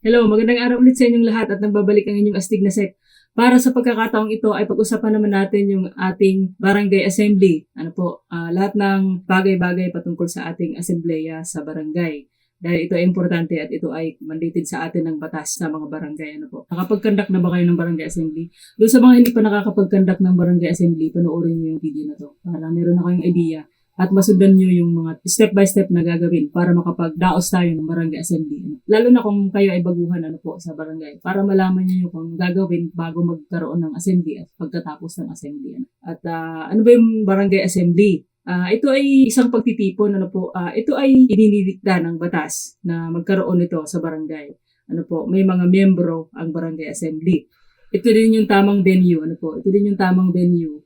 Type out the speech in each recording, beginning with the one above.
Hello, magandang araw ulit sa inyong lahat at nagbabalik ang inyong astig na sek. Para sa pagkakataong ito ay pag-usapan naman natin yung ating barangay assembly. Ano po, ah, lahat ng bagay-bagay patungkol sa ating assembleya sa barangay. Dahil ito ay importante at ito ay mandated sa atin ng batas sa mga barangay. Ano po. Nakapag-conduct na ba kayo ng barangay assembly? Doon sa mga hindi pa nakakapag-conduct ng barangay assembly, panoorin niyo yung video na to para meron na kayong idea at masundan nyo yung mga step by step na gagawin para makapagdaos tayo ng barangay assembly. Ano. Lalo na kung kayo ay baguhan ano po sa barangay para malaman yung kung gagawin bago magkaroon ng assembly at pagkatapos ng assembly. Ano. At ah, ano ba yung barangay assembly? Ah, ito ay isang pagtitipon ano po. ah, ito ay ininikda ng batas na magkaroon nito sa barangay. Ano po, may mga miyembro ang barangay assembly. Ito din yung tamang venue, ano po. Ito din yung tamang venue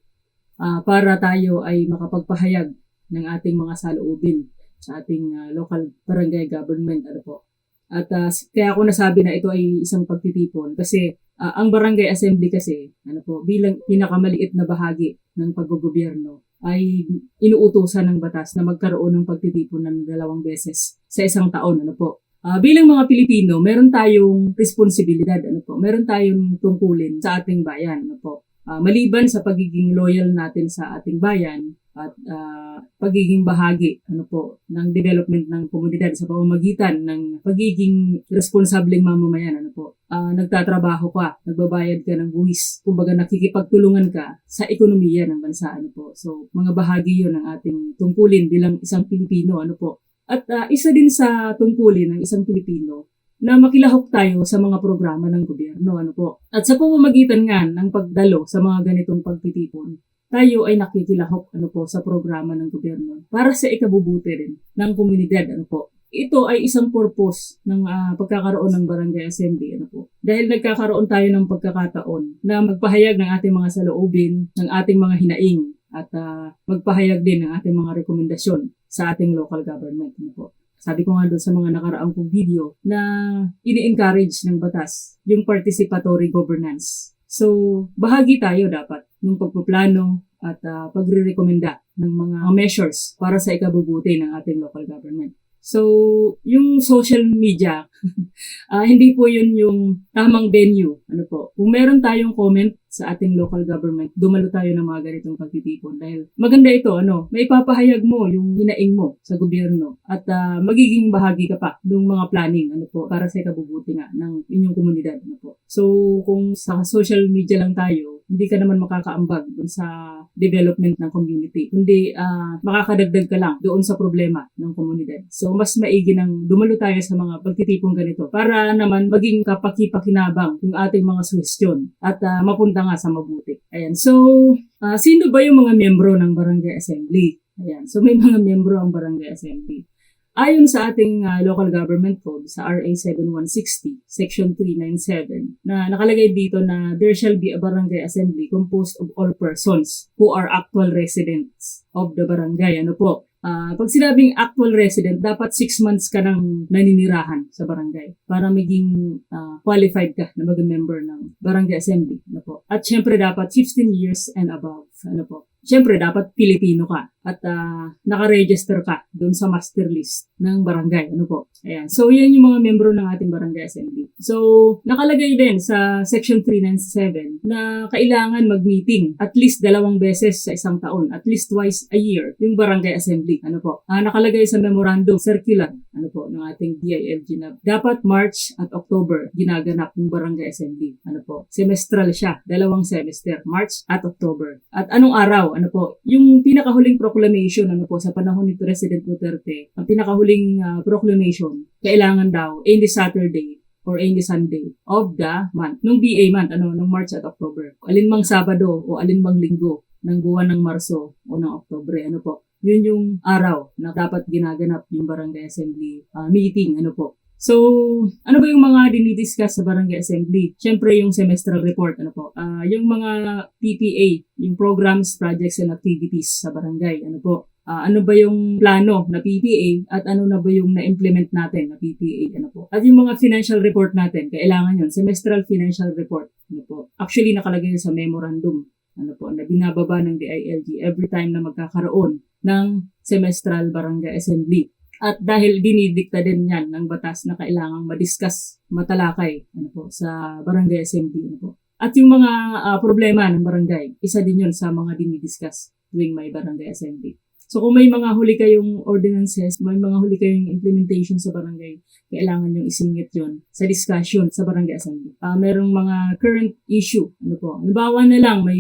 ah, para tayo ay makapagpahayag ng ating mga saloobin sa ating ah, local barangay government ano po. At s- kaya ako nasabi na ito ay isang pagtitipon kasi ah, ang barangay assembly kasi ano po bilang pinakamaliit na bahagi ng paggogobyerno ay inuutusan ng batas na magkaroon ng pagtitipon ng dalawang beses sa isang taon ano po. Ah, bilang mga Pilipino, meron tayong responsibilidad ano po. Meron tayong tungkulin sa ating bayan ano po. Ah, maliban sa pagiging loyal natin sa ating bayan at ah, pagiging bahagi ano po ng development ng komunidad sa pamamagitan ng pagiging responsableng mamamayan ano po. Ah, nagtatrabaho ka nagbabayad ka ng buwis kumbaga nakikipagtulungan ka sa ekonomiya ng bansa ano po. So mga bahagi yon ng ating tungkulin bilang isang Pilipino ano po. At ah, isa din sa tungkulin ng isang Pilipino na makilahok tayo sa mga programa ng gobyerno ano po. At sa pamamagitan nga ng pagdalo sa mga ganitong pagtitipon tayo ay nakikilahok ano po sa programa ng gobyerno para sa ikabubuti rin ng komunidad ano po. Ito ay isang purpose ng ah, pagkakaroon ng barangay assembly ano po. Dahil nagkakaroon tayo ng pagkakataon na magpahayag ng ating mga saloobin, ng ating mga hinaing at ah, magpahayag din ng ating mga rekomendasyon sa ating local government ano po. Sabi ko nga doon sa mga nakaraang kong video na ini-encourage ng batas yung participatory governance. So, bahagi tayo dapat ng pagpaplano at ah, pagre-rekomenda ng mga measures para sa ikabubuti ng ating local government. So, yung social media, ah, hindi po yun yung tamang venue. Ano po? Kung meron tayong comment sa ating local government, dumalo tayo ng mga ganitong pagtitipon. Dahil maganda ito, ano, may papahayag mo yung hinaing mo sa gobyerno at ah, magiging bahagi ka pa ng mga planning, ano po, para sa ikabubuti nga ng inyong komunidad, ano po. So, kung sa social media lang tayo, hindi ka naman makakaambag dun sa development ng community, kundi ah, makakadagdag ka lang doon sa problema ng komunidad. So, mas maigi nang dumalo tayo sa mga pagtitipong ganito para naman maging kapaki-pakinabang yung ating mga suhestyon at ah, mapunta nga sa mabuti. Ayan. So, ah, sino ba yung mga miyembro ng Barangay Assembly? Ayan. So, may mga miyembro ang Barangay Assembly. Ayon sa ating ah, local government code sa RA 7160, section 397, na nakalagay dito na there shall be a barangay assembly composed of all persons who are actual residents of the barangay. Ano po? Ah, pag sinabing actual resident, dapat 6 months ka nang naninirahan sa barangay para maging ah, qualified ka na maging member ng barangay assembly. Ano po? At syempre dapat 15 years and above. Ano po? Syempre dapat Pilipino ka at ah, naka-register ka doon sa master list ng barangay. Ano po? Ayan. So, yan yung mga membro ng ating barangay assembly. So, nakalagay din sa section 397 na kailangan mag-meeting at least dalawang beses sa isang taon, at least twice a year, yung barangay assembly. Ano po? Ah, nakalagay sa memorandum circular, ano po, ng ating DILG na dapat March at October ginaganap yung barangay assembly. Ano po? Semestral siya, dalawang semester, March at October. At anong araw? Ano po? Yung pinakahuling proclamation, ano po, sa panahon ni President Duterte, ang pinakahuling ah, proclamation, kailangan daw any Saturday or any Sunday of the month, nung BA month, ano, nung March at October. Alinmang Sabado o alinmang Linggo ng buwan ng Marso o ng Oktobre, ano po. Yun yung araw na dapat ginaganap yung Barangay Assembly ah, meeting, ano po. So, ano ba yung mga dinidiscuss sa Barangay Assembly? Siyempre, yung semestral report, ano po. Ah, yung mga PPA, yung programs, projects, and activities sa barangay, ano po. Ah, ano ba yung plano na PPA at ano na ba yung na-implement natin na PPA, ano po. At yung mga financial report natin, kailangan yun, semestral financial report, ano po. Actually, nakalagay yun sa memorandum, ano po, na binababa ng DILG every time na magkakaroon ng semestral barangay assembly. At dahil dinidikta din yan ng batas na kailangang madiscuss, matalakay ano po, sa barangay assembly. Ano po. At yung mga ah, problema ng barangay, isa din yun sa mga dinidiscuss tuwing may barangay assembly. So kung may mga huli kayong ordinances, may mga huli kayong implementation sa barangay, kailangan yung isingit yon sa discussion sa barangay assembly. Ah, merong mga current issue, ano po. Halimbawa na lang, may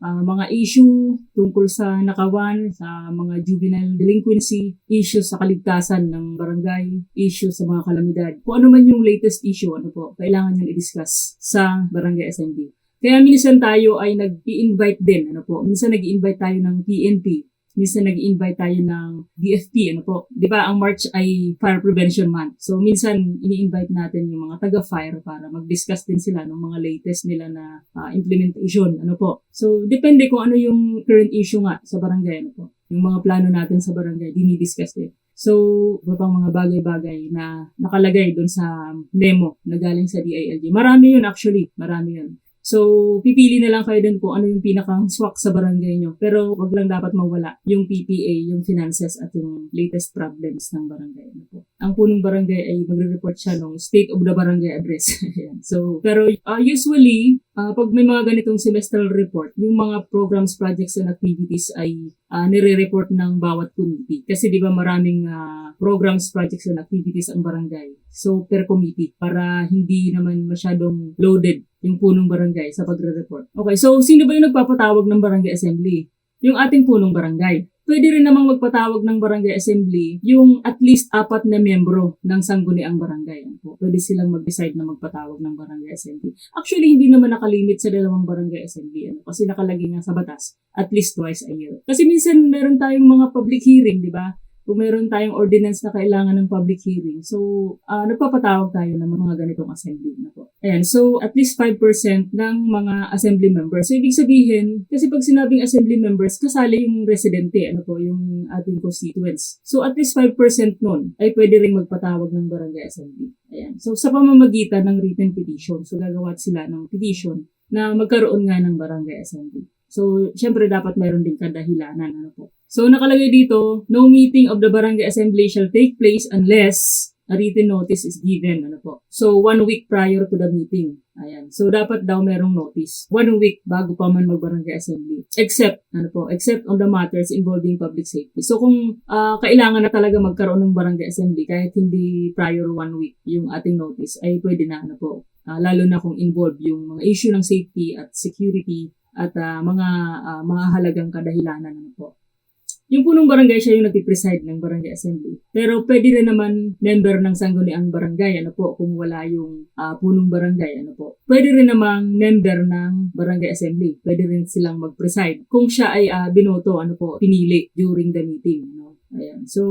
ah, mga issue tungkol sa nakawan, sa mga juvenile delinquency, issue sa kaligtasan ng barangay, issue sa mga kalamidad. Kung ano man yung latest issue, ano po, kailangan yung i-discuss sa barangay assembly. Kaya minsan tayo ay nag-i-invite din, ano po. Minsan nag-i-invite tayo ng PNP. Minsan nag-i-invite tayo ng DFP, ano po. Di ba, ang March ay Fire Prevention Month. So, minsan ini-invite natin yung mga taga-fire para mag-discuss din sila ng mga latest nila na ah, implementation, ano po. So, depende kung ano yung current issue nga sa barangay, ano po. Yung mga plano natin sa barangay, dinidiscuss din. So, iba pang mga bagay-bagay na nakalagay doon sa memo na galing sa DILG. Marami yun actually, marami yun. So, pipili na lang kayo dun kung ano yung pinakang swak sa barangay nyo. Pero wag lang dapat mawala yung PPA, yung finances at yung latest problems ng barangay. Ano po. Ang punong barangay ay magre-report siya ng state of the barangay address. So, pero uh, usually, uh, pag may mga ganitong semestral report, yung mga programs, projects, and activities ay uh, nire-report ng bawat committee. Kasi di ba maraming uh, programs, projects, and activities ang barangay. So, per committee para hindi naman masyadong loaded yung punong barangay sa pagre-report. Okay, so sino ba yung nagpapatawag ng barangay assembly? Yung ating punong barangay. Pwede rin namang magpatawag ng barangay assembly yung at least apat na membro ng sangguniang barangay. Pwede silang mag-decide na magpatawag ng barangay assembly. Actually, hindi naman nakalimit sa dalawang barangay assembly. Ano? Kasi nakalagay nga sa batas at least twice a year. Kasi minsan meron tayong mga public hearing, di ba? Kung meron tayong ordinance na kailangan ng public hearing. So, uh, nagpapatawag tayo ng mga ganitong assembly na po. Ayan, so at least 5% ng mga assembly members. So, ibig sabihin, kasi pag sinabing assembly members, kasali yung residente, ano po, yung ating constituents. So, at least 5% nun ay pwede rin magpatawag ng barangay assembly. Ayan. So, sa pamamagitan ng written petition, so gagawa sila ng petition na magkaroon nga ng barangay assembly. So, syempre dapat mayroon din kadahilanan. Ano po. So, nakalagay dito, no meeting of the barangay assembly shall take place unless a written notice is given. Ano po. So, one week prior to the meeting. Ayan. So, dapat daw merong notice. One week bago pa man mag-barangay assembly. Except, ano po, except on the matters involving public safety. So, kung uh, kailangan na talaga magkaroon ng barangay assembly kahit hindi prior one week yung ating notice, ay pwede na, ano po. Uh, lalo na kung involved yung mga issue ng safety at security at uh, mga uh, mga halagang kadahilanan ano po. Yung punong barangay siya yung nagpipreside ng barangay assembly. Pero pwede rin naman member ng sangguniang barangay, ano po, kung wala yung uh, punong barangay, ano po. Pwede rin namang member ng barangay assembly. Pwede rin silang mag-preside. Kung siya ay uh, binoto, ano po, pinili during the meeting, no? Ayan. So,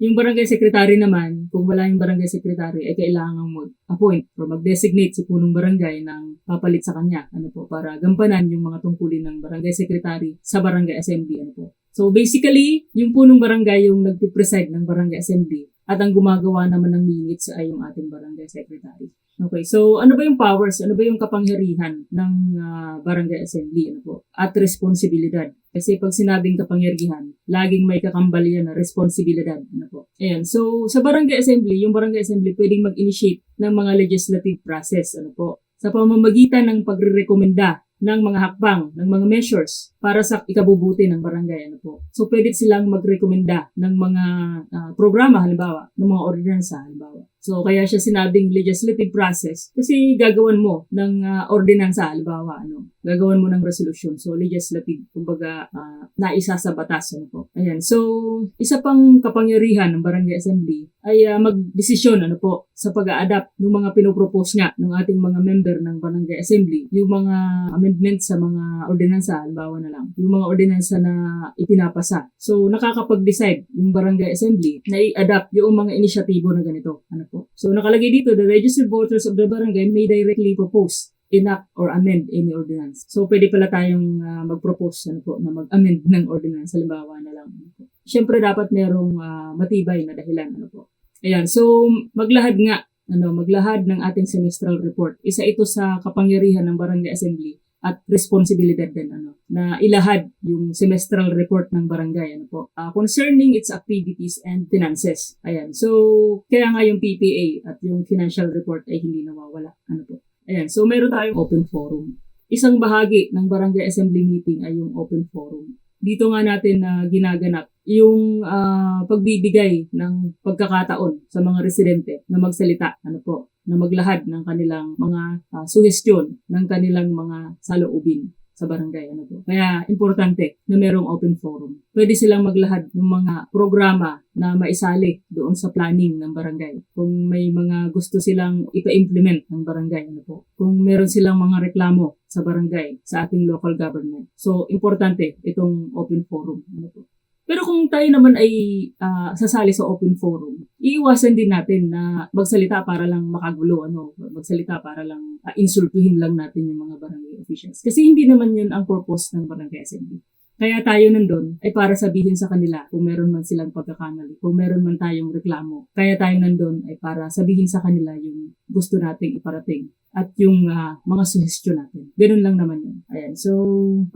yung barangay secretary naman, kung wala yung barangay secretary, ay kailangan mag-appoint or mag-designate si punong barangay ng papalit sa kanya, ano po, para gampanan yung mga tungkulin ng barangay secretary sa barangay assembly, ano po. So, basically, yung punong barangay yung nagpipreside ng barangay assembly at ang gumagawa naman ng minutes ay yung ating barangay secretary. Okay, so ano ba yung powers, ano ba yung kapangyarihan ng uh, barangay assembly ano po? at responsibilidad? Kasi pag sinabing kapangyarihan, laging may kakambal yan na responsibilidad. Ano po? Ayan, so sa barangay assembly, yung barangay assembly pwedeng mag-initiate ng mga legislative process. Ano po? Sa pamamagitan ng pagre-rekomenda ng mga hakbang, ng mga measures para sa ikabubuti ng barangay. Ano po. So, pwede silang magrekomenda ng mga uh, programa, halimbawa, ng mga ordinansa, halimbawa. So, kaya siya sinabing legislative process kasi gagawan mo ng uh, ordinansa, halimbawa, ano, gagawan mo ng resolution. So, legislative, kumbaga, uh, naisa sa batas. Ano po. Ayan. So, isa pang kapangyarihan ng Barangay Assembly ay uh, magdesisyon ano po, sa pag-a-adapt ng mga pinopropose nga ng ating mga member ng Barangay Assembly, yung mga amendments sa mga ordinansa, halimbawa na lang, yung mga ordinansa na ipinapasa. So, nakakapag-decide yung Barangay Assembly na i-adapt yung mga inisyatibo na ganito. Ano po. So, nakalagay dito, the registered voters of the barangay may directly propose enact or amend any ordinance. So, pwede pala tayong uh, mag-propose ano po, na mag-amend ng ordinance. Halimbawa na lang. Ano po. Siyempre, dapat merong uh, matibay na dahilan. Ano po. Ayan. So, maglahad nga ano, maglahad ng ating semestral report. Isa ito sa kapangyarihan ng Barangay Assembly at responsibilidad din ano na ilahad yung semestral report ng barangay ano po ah, concerning its activities and finances. Ayan. So kaya nga yung PPA at yung financial report ay hindi nawawala ano po. Ayan. So meron tayong open forum. Isang bahagi ng barangay assembly meeting ay yung open forum. Dito nga natin na ginaganap yung ah, pagbibigay ng pagkakataon sa mga residente na magsalita ano po na maglahad ng kanilang mga ah, suhestyon ng kanilang mga saloobin sa barangay. Ano po. Kaya importante na merong open forum. Pwede silang maglahad ng mga programa na maisali doon sa planning ng barangay. Kung may mga gusto silang ipa-implement ng barangay. Ano po. Kung meron silang mga reklamo sa barangay, sa ating local government. So, importante itong open forum. Ano po. Pero kung tayo naman ay ah, sasali sa open forum, iiwasan din natin na magsalita para lang makagulo, ano, magsalita para lang ah, insultuhin lang natin yung mga barangay officials. Kasi hindi naman yun ang purpose ng barangay assembly. Kaya tayo nandun ay para sabihin sa kanila kung meron man silang pagkakamali, kung meron man tayong reklamo. Kaya tayo nandun ay para sabihin sa kanila yung gusto nating iparating at yung ah, mga suhestyon natin. Ganun lang naman yun. Ayan. So,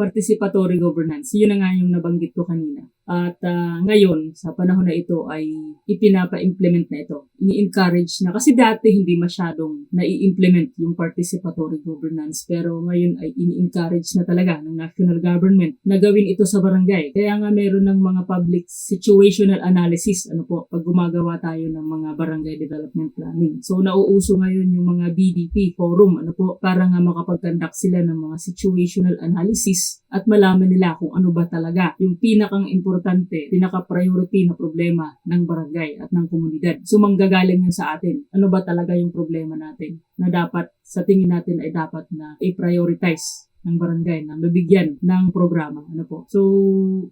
participatory governance. Yun na nga yung nabanggit ko kanina. At ah, ngayon, sa panahon na ito ay ipinapa-implement na ito. Ini-encourage na. Kasi dati hindi masyadong nai-implement yung participatory governance. Pero ngayon ay ini-encourage na talaga ng national government na gawin ito sa barangay. Kaya nga meron ng mga public situational analysis. Ano po, pag gumagawa tayo ng mga barangay development planning. So, nauuso ngayon yung mga BDP forum. Ano po, para nga makapag-conduct sila ng mga situational analysis at malaman nila kung ano ba talaga yung pinakang importante, pinaka-priority na problema ng barangay at ng komunidad. So manggagaling yun sa atin. Ano ba talaga yung problema natin na dapat sa tingin natin ay dapat na i-prioritize ng barangay na mabigyan ng programa. Ano po. So,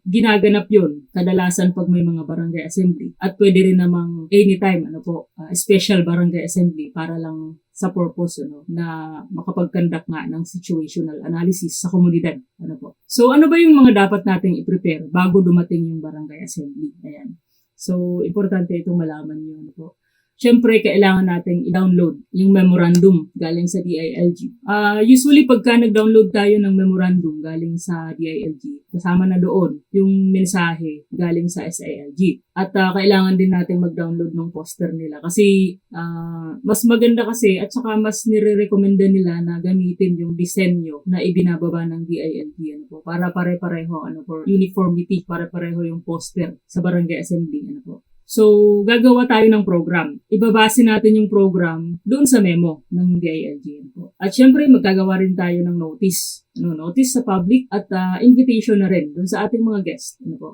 ginaganap yun kadalasan pag may mga barangay assembly. At pwede rin namang anytime, ano po, uh, special barangay assembly para lang sa purpose ano, na makapag-conduct nga ng situational analysis sa komunidad. Ano po. So, ano ba yung mga dapat nating i-prepare bago dumating yung barangay assembly? Ayan. So, importante itong malaman nyo. Ano po. Siyempre, kailangan nating i-download yung memorandum galing sa DILG. Ah, usually, pagka nag-download tayo ng memorandum galing sa DILG, kasama na doon yung mensahe galing sa SILG. At ah, kailangan din natin mag-download ng poster nila kasi ah, mas maganda kasi at saka mas nire-recommenda nila na gamitin yung disenyo na ibinababa ng DILG ano po, para pare-pareho ano for uniformity, pare-pareho yung poster sa barangay assembly ano po. So, gagawa tayo ng program. Ibabase natin yung program doon sa memo ng DILG. ano po. At syempre, magkagawa rin tayo ng notice. Ano, notice sa public at ah, invitation na rin doon sa ating mga guests. Ano po.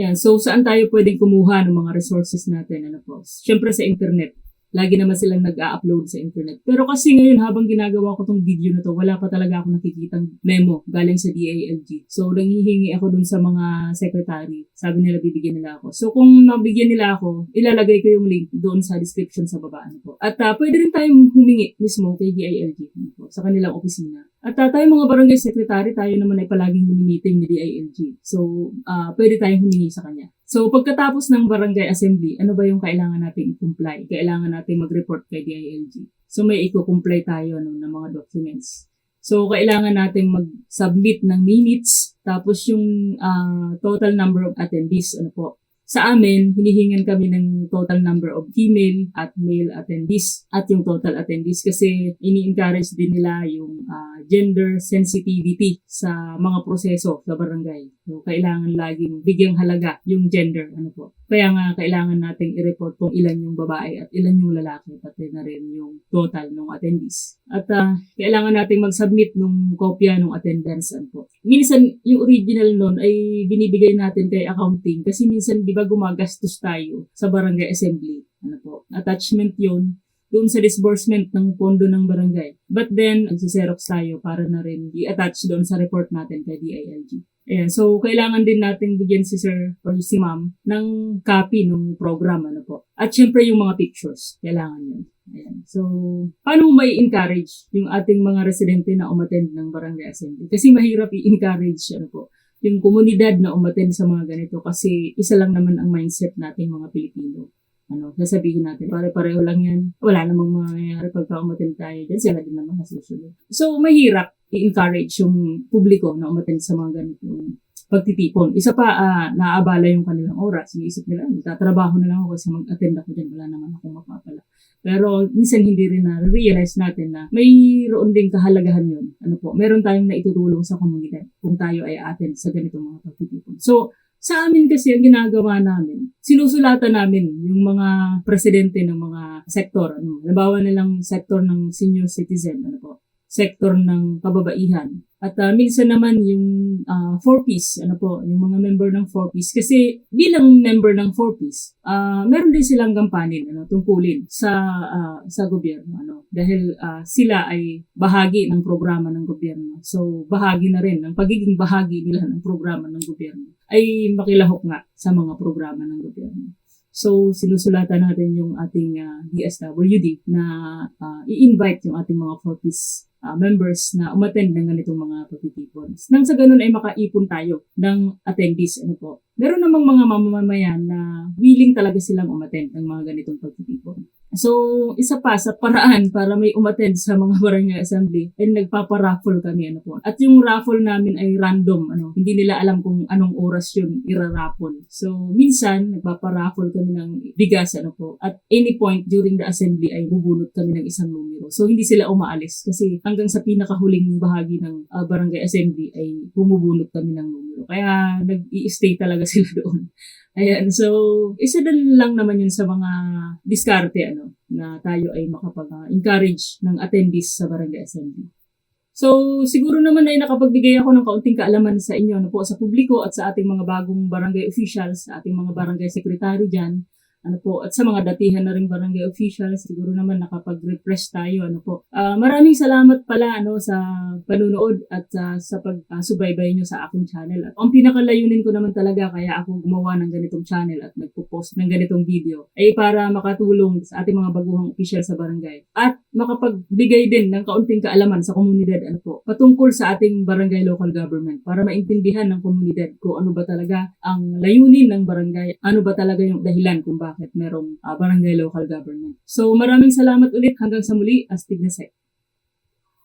Yan. So, saan tayo pwedeng kumuha ng mga resources natin? Ano po? Syempre sa internet. Lagi naman silang nag-upload sa internet. Pero kasi ngayon, habang ginagawa ko tong video na to, wala pa talaga ako nakikitang memo galing sa DILG. So, nanghihingi ako dun sa mga secretary. Sabi nila, bibigyan nila ako. So, kung nabigyan nila ako, ilalagay ko yung link doon sa description sa baba. Ano po. At ah, pwede rin tayong humingi mismo kay DILG ano po, sa kanilang opisina. At uh, tayo mga barangay secretary, tayo naman ay palaging mini-meeting ni DILG. So, ah, pwede tayong humingi sa kanya. So, pagkatapos ng barangay assembly, ano ba yung kailangan natin i-comply? Kailangan natin mag-report kay DILG. So, may i-comply tayo ano, ng mga documents. So, kailangan natin mag-submit ng minutes, tapos yung ah, total number of attendees, ano po. Sa amin, hinihingan kami ng total number of female at male attendees at yung total attendees kasi ini-encourage din nila yung ah, gender sensitivity sa mga proseso sa barangay. So, kailangan laging bigyang halaga yung gender. Ano po. Kaya nga, kailangan nating i-report kung ilan yung babae at ilan yung lalaki, pati na rin yung total ng attendees. At ah, kailangan nating mag-submit ng kopya ng attendance. Ano po. Minsan, yung original nun ay binibigay natin kay accounting kasi minsan, di ba, gumagastos tayo sa barangay assembly. Ano po. Attachment yon doon sa disbursement ng pondo ng barangay. But then, nagsiserox tayo para na rin i-attach doon sa report natin kay DILG. Ayan, so kailangan din natin bigyan si sir or si ma'am ng copy ng program, ano po. At syempre yung mga pictures, kailangan yun. Ayan. So, paano may encourage yung ating mga residente na umattend ng barangay assembly? Kasi mahirap i-encourage, ano po, yung komunidad na umattend sa mga ganito kasi isa lang naman ang mindset nating mga Pilipino. ano, sasabihin natin, pare-pareho lang yan. Wala namang mangyayari pagka umatin tayo dyan, sila din naman masusunod. So, mahirap i-encourage yung publiko na umatin sa mga ganitong pagtitipon. Isa pa, ah, naaabala yung kanilang oras. Iniisip nila, magtatrabaho na lang ako kasi mag-attend ako dyan, wala naman akong mapapala. Pero minsan hindi rin na-realize natin na mayroon ding kahalagahan yun. Ano po, meron tayong naitutulong sa komunidad kung tayo ay attend sa ganitong mga pagtitipon. So, sa amin kasi ang ginagawa namin, sinusulatan namin yung mga presidente ng mga sektor. Ano, halimbawa na lang sektor ng senior citizen, ano po, sektor ng kababaihan. At ah, minsan naman yung ah, 4Ps, ano po, yung mga member ng 4Ps. Kasi bilang member ng 4Ps, ah meron din silang gampanin, ano, tungkulin sa ah, sa gobyerno. Ano, dahil ah, sila ay bahagi ng programa ng gobyerno. So, bahagi na rin, ng pagiging bahagi nila ng programa ng gobyerno ay makilahok nga sa mga programa ng gobyerno. So, sinusulatan natin yung ating ah, DSWD na ah, i-invite yung ating mga 4Ps ah, members na umattend ng ganitong mga pagtitipon. Nang sa ganun ay makaipon tayo ng attendees. Ano po. Meron namang mga mamamayan na willing talaga silang umattend ng mga ganitong pagtitipon. So, isa pa sa paraan para may umattend sa mga barangay assembly ay nagpaparaffle kami ano po. At yung raffle namin ay random ano, hindi nila alam kung anong oras yun iraraffle. So, minsan nagpaparaffle kami ng bigas ano po. At any point during the assembly ay bubunot kami ng isang numero. So, hindi sila umaalis kasi hanggang sa pinakahuling bahagi ng ah, barangay assembly ay bumubunot kami ng numero. Kaya nag-i-stay talaga sila doon. Ayan, so isa lang naman yun sa mga diskarte ano na tayo ay makapag-encourage ng attendees sa barangay assembly. So, siguro naman ay nakapagbigay ako ng kaunting kaalaman sa inyo ano po sa publiko at sa ating mga bagong barangay officials, sa ating mga barangay secretary diyan. Ano po, at sa mga datihan na ring barangay officials, siguro naman nakapag-refresh tayo. Ano po. Ah, maraming salamat pala ano, sa panunood at sa, sa pag-subaybay nyo sa aking channel. At ang pinakalayunin ko naman talaga kaya ako gumawa ng ganitong channel at nagpo-post ng ganitong video ay para makatulong sa ating mga baguhang official sa barangay. At makapagbigay din ng kaunting kaalaman sa komunidad ano po, patungkol sa ating barangay local government para maintindihan ng komunidad kung ano ba talaga ang layunin ng barangay, ano ba talaga yung dahilan kung bakit merong ah, barangay local government. So maraming salamat ulit hanggang sa muli, Astig na Sek.